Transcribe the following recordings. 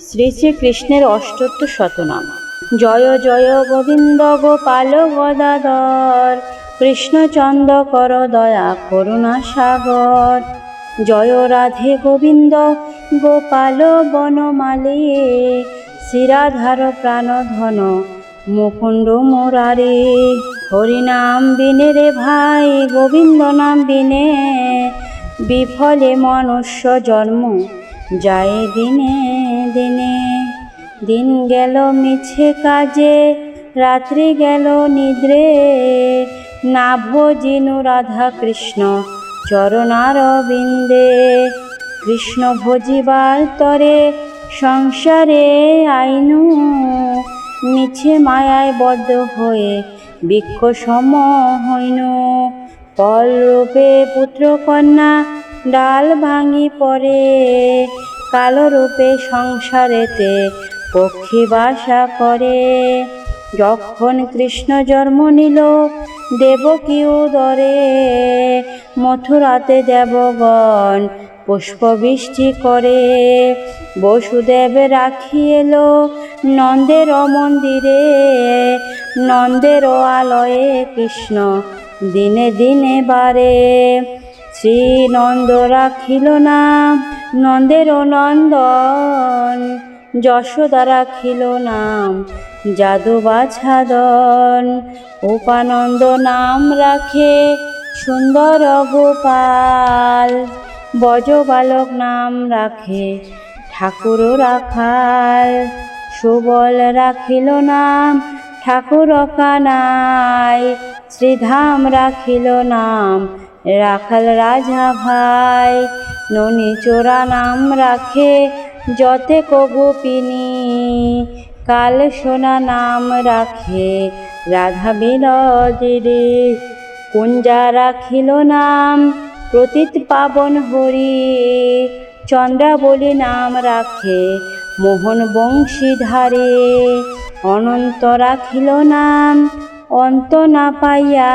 শ্রী শ্রীকৃষ্ণের অষ্টত্ব শতনাম। জয় জয় গোবিন্দ গোপাল গদাধর, কৃষ্ণচন্দ্র কর দয়া করুণা সাগর। জয় রাধে গোবিন্দ গোপাল বনমালী শিরাধার প্রাণধন মুকুন্দ মোরারে। হরিনাম বিনে রে ভাই, গোবিন্দ নাম বিনে, বিফলে মনুষ্য জন্ম যায় দিনে দিনে। দিন গেল মিছে কাজে, রাত্রি গেল নিদ্রে। না ভজিনু রাধা কৃষ্ণ চরণার বিন্দে কৃষ্ণ ভজিবার তরে সংসারে আইনু। মিছে মায়ায় বদ্ধ হয়ে বৃক্ষ সম হইনু। ফলরূপে পুত্র কন্যা ডাল ভাঙি পড়ে, কালো রূপে সংসারেতে পক্ষী বাসা করে। যখন কৃষ্ণ জন্ম নিল দেবকী উদরে মথুরাতে দেবগণ পুষ্পবৃষ্টি করে। বসুদেব রাখি এলো নন্দের মন্দিরে। নন্দের আলয়ে কৃষ্ণ দিনে দিনে বারে। শ্রী নন্দ রাখিল নাম নন্দের নন্দন। যশোদা রাখিল নাম যাদু বাছাদন উপানন্দ নাম রাখে সুন্দর গোপাল। বজ বালক নাম রাখে ঠাকুর রাখাল। সুবল রাখিল নাম ঠাকুর কানাই। শ্রীধাম রাখিল নাম রাখাল রাজা ভাই, ননি চোরা নাম রাখে যতে কগুপিনী কাল সোনা নাম রাখে রাধা বিনোদিনী কুঞ্জা রাখিল নাম প্রতীত পাবন হরি। চন্দ্রাবলী নাম রাখে মোহন বংশীধারে। অনন্ত রাখিল নাম অন্ত না পাইয়া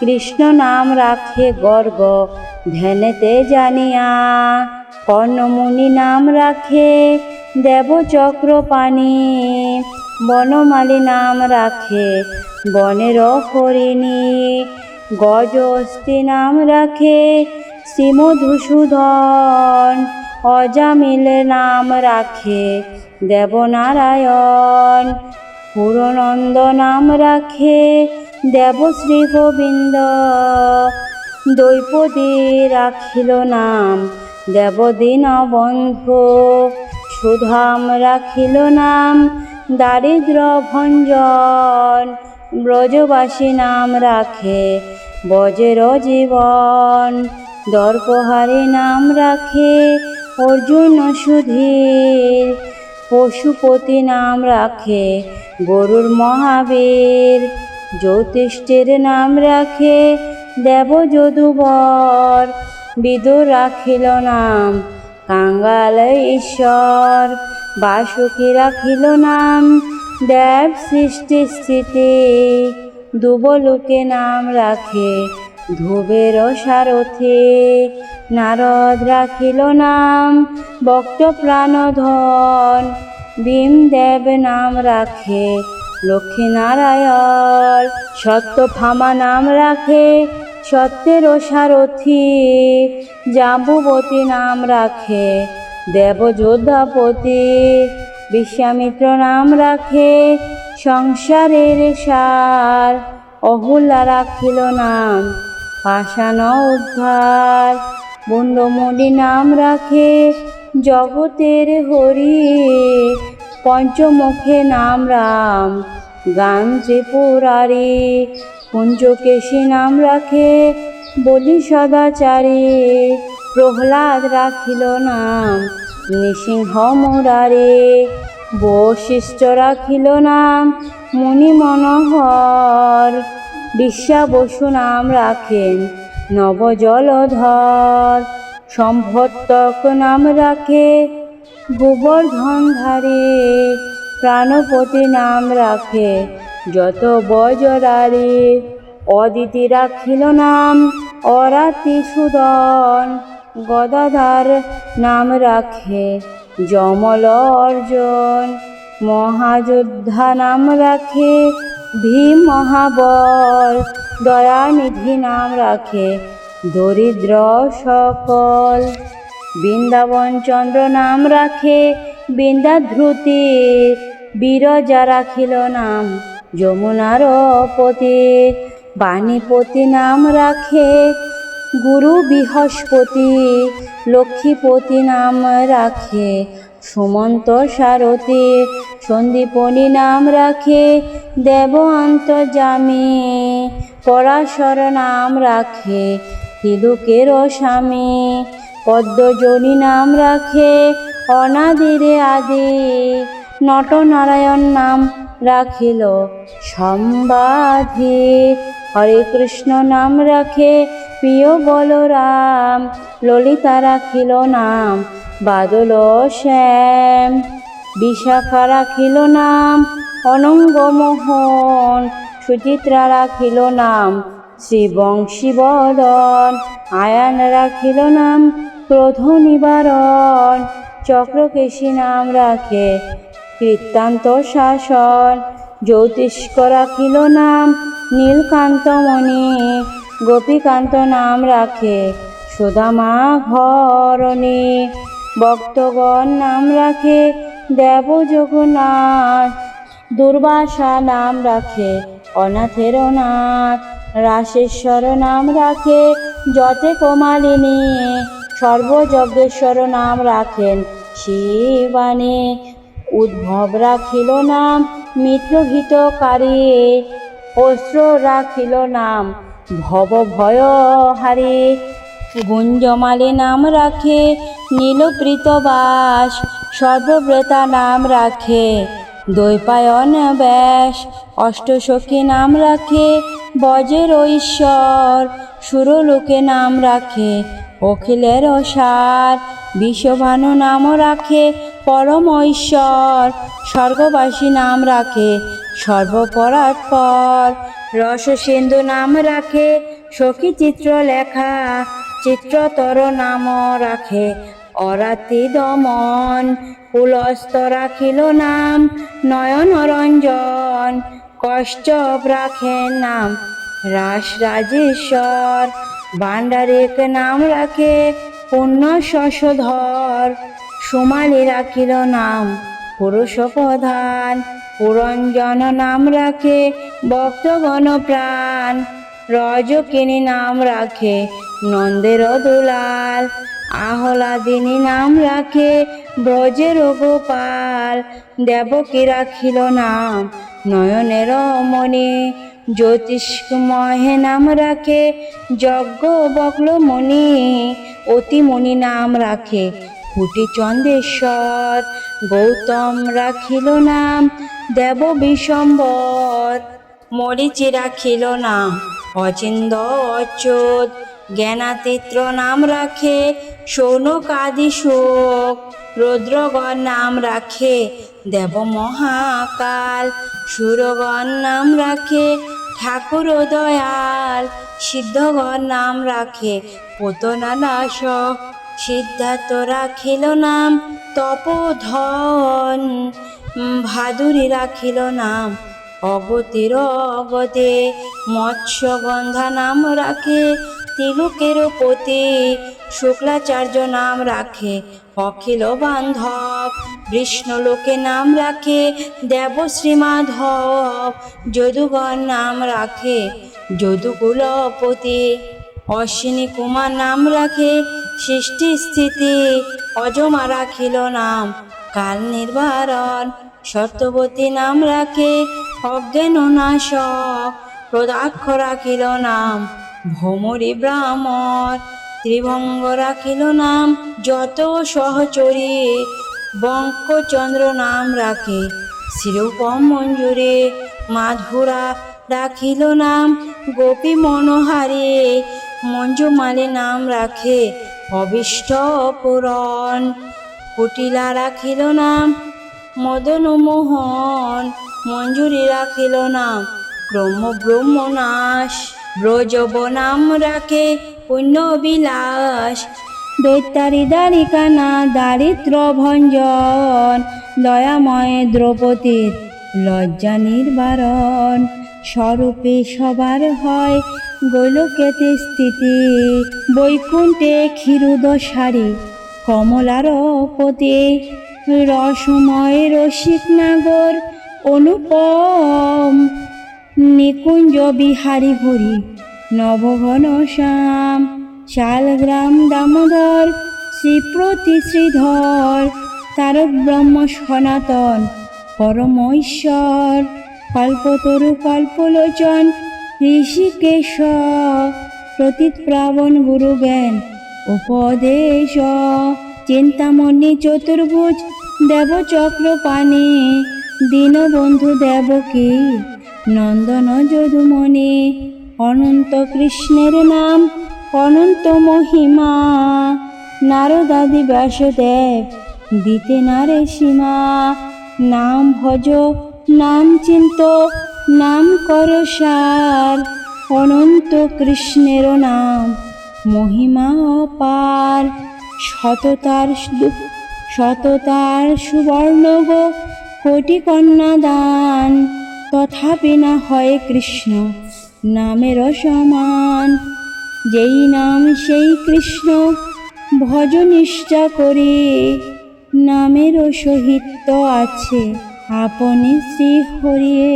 কৃষ্ণ নাম রাখে গর্ব ধ্যানেতে জানিয়া। কর্ণমুনি নাম রাখে দেবচক্র পানি বনমালী নাম রাখে বনের হরিণী। গজ গজস্তি নাম রাখে শ্রীমধুসূদন, অজামিল নাম রাখে দেবনারায়ণ। পুরনন্দ নাম রাখে দেবশ্রী গোবিন্দ দৈপদী রাখিল নাম দেবদীন বন্ধু। সুধাম রাখিল নাম, দারিদ্র ভঞ্জন। ব্রজবাসী নাম রাখে বজের জীবন। দর্পহারী নাম রাখে অর্জুন সুধীর। পশুপতি নাম রাখে গরুর মহাবীর। জ্যোতিষ্ঠের নাম রাখে দেব যদুবর। বিদুর রাখিল নাম, কাঙ্গাল ঈশ্বর। বাসুকি রাখিল নাম, দেব সৃষ্টি স্থিতি। দুবলোকে নাম রাখে ধুবের সারথি। নারদ রাখিল নাম ভক্ত প্রাণধন। ভীমদেব নাম রাখে লক্ষ্মীনারায়ণ সত্যভামা নাম রাখে, সত্যের সারথি। জাম্বুবতী নাম রাখে, দেবযোদ্ধাপতি। বিশ্বামিত্র নাম রাখে, সংসারের সার। অহুল্লা রাখিল নাম, পাষাণ উদ্ধার। বন্ডমণি নাম রাখে, জগতের হরি। পঞ্চমুখে নাম রাম। গান ত্রিপুরারি কুঞ্জকেশী নাম রাখে। বলি সদাচারী, প্রহ্লাদ রাখিল নাম। নৃসিংহ মুরারে, বশিষ্ঠ রাখিল নাম। মুনি মনোহর বিশ্বা বসু নাম রাখেন। নবজলধর সম্ভত্তক নাম রাখে। গোবর্ধনধারী প্রাণপতি নাম রাখে। যত বজরারে অদিতি রাখিল নাম, অরাতি সুদন গদাধার নাম রাখে। যমল অর্জন মহাযোদ্ধা নাম রাখে। ভীম মহাবল দয়ানিধি নাম রাখে। দরিদ্র সকল বৃন্দাবন চন্দ্র নাম রাখে বৃন্দাধ্রুতি বীরজা রাখিল নাম যমুনার পতি। বাণীপতি নাম রাখে গুরু বৃহস্পতি, লক্ষ্মীপতি নাম রাখে সুমন্ত সারথী। সন্দীপনী নাম রাখে দেব অন্তর্জামী পরাশর নাম রাখে তিলুকের স্বামী। পদ্মজনী নাম রাখে অনাদিরে আদি। নটনারায়ণ নাম রাখিল সম্বাধি। হরে কৃষ্ণ নাম রাখে প্রিয় বলরাম। ললিতা রাখিল নাম বাদল শ্যাম। বিশাখা রাখিল নাম অনঙ্গমোহন। সুচিত্রা রাখিল নাম শ্রীবংশীবদন আয়ান রাখিল নাম ক্রোধ নিবারণ চক্রকেশী নাম রাখে কীর্তান্ত শাসন জ্যোতিষ্ক রাখিল নাম নীলকান্তমণি। গোপীকান্ত নাম রাখে সুদামা ঘরণী ভক্তগণ নাম রাখে দেব জগন্নাথ দুর্বাসা নাম রাখে অনাথের নাথ রাসেশ্বর নাম রাখে যতে কমালিনী। সর্বযজ্ঞেশ্বর নাম রাখেন। শিবানী উদ্ভব রাখিল নাম, মিত্রহিতকারী অস্ত্র রাখিল নাম ভব ভয় হারি গুঞ্জমালী নাম রাখে নীলপ্রীত বাস সর্বব্রতা নাম রাখে, দৈপায়ন ব্যাস অষ্টসখী নাম রাখে বজের ঈশ্বর সুরলোকে নাম রাখে অখিলের সার বিশ্বভানু নাম রাখে পরম ঈশ্বর স্বর্গবাসী নাম রাখে সর্বপরাৎপর রসসিন্ধু নাম রাখে সখী চিত্র লেখা চিত্রতর নাম রাখে অরাতি দমন। পুলস্ত রাখিল নাম নয়ন রঞ্জন কষ্টপ রাখেন নাম রাস রাজেশ্বর ভাণ্ডারিক নাম রাখে পুণ্য শশধর। সুমালি রাখিল নাম পুরুষ প্রধান পুরঞ্জন নাম রাখে ভক্তগণ প্রাণ। রজকিনী নাম রাখে নন্দের দুলাল। আহলাদিনী নাম রাখে ব্রজের গোপাল। দেবকী রাখিল নাম নয়নের মণি। জ্যোতিষ্মহে নাম রাখে যজ্ঞ বকলমণি অতিমণি নাম রাখে কুটি চন্দ্রেশ্বর গৌতম রাখিল নাম, দেব বিশম্বর মরিচি রাখিল নাম, অচিন্দ অচ্যুত জ্ঞানাতিত্র নাম রাখে সৌনকাদি শোক, রুদ্রগণ নাম রাখে, দেব মহাকাল, সুরগণ নাম রাখে, ঠাকুর দয়াল, সিদ্ধগণ নাম রাখে পুতনা নাশক সিদ্ধার্থ রাখিল নাম তপোধন ভাদুরী রাখিল নাম, অগতির অগতে মৎস্যগন্ধা নাম রাখে তিলুকের পতি শুক্লাচার্য নাম রাখে, অখিল বান্ধব। বিষ্ণুলোকে নাম রাখে দেবশ্রী মাধব যদুগণ নাম রাখে যদুকুলপতি অশ্বিনী কুমার নাম রাখে, সৃষ্টি স্থিতি। অজমা রাখিল নাম, কাল নির্বারণ। সত্যবতী নাম রাখে, অজ্ঞান নাশক। প্রদাক্ষ রাখিল নাম ভৌমরি ব্রাহ্মণ ত্রিভঙ্গ রাখিল নাম, যত সহচরী বঙ্কচন্দ্র নাম রাখে। শিরূপম মঞ্জুরে মাধুরা রাখিল নাম, গোপী মনোহারে মঞ্জুমালে নাম রাখে। অবিষ্ট পুরন কুটিলা রাখিল নাম, মদন মোহন, মঞ্জুরি রাখিল নাম। ব্রহ্ম ব্রহ্মনাশ। ব্রজব নাম রাখে পুণ্য বিলাস। দৈত্যারি দ্বারিকানা দারিদ্র ভঞ্জন, দয়াময় দ্রৌপদীর লজ্জা নির্বারণ। স্বরূপে সবার হয় গোলকেতে স্থিতি, বৈকুণ্ঠে ক্ষীরুদশারি কমলার পতি রসময় রসিক নাগর, অনুপম নিকুঞ্জ বিহারী হরি নবঘন শ্যাম, শালগ্রাম দামোদর, শ্রীপ্রতি শ্রীধর তারক ব্রহ্ম সনাতন পরম ঈশ্বর কল্পতরু কল্পলোচন, ঋষিকেশ, প্রতীত প্রাবণ গুরু জ্ঞান, উপদেশ, চিন্তামণি চতুর্ভুজ দেবচক্র পানি দীনবন্ধু দেবকী। নন্দন যদুমণি অনন্ত কৃষ্ণের নাম, অনন্ত মহিমা। নারদাদি ব্যাসদেব দিতে নারে সীমা। নাম ভজ, নাম চিন্ত, নাম কর সার। অনন্ত কৃষ্ণের নাম, মহিমা অপার। সততার সুবর্ণ গো কোটি কন্যা দান তথাপি না হয় কৃষ্ণ নামের সমান। যেই নাম সেই কৃষ্ণ ভজ নিষ্ঠা করে। নামেরও সহিত আছে আপনি শ্রী হরিয়ে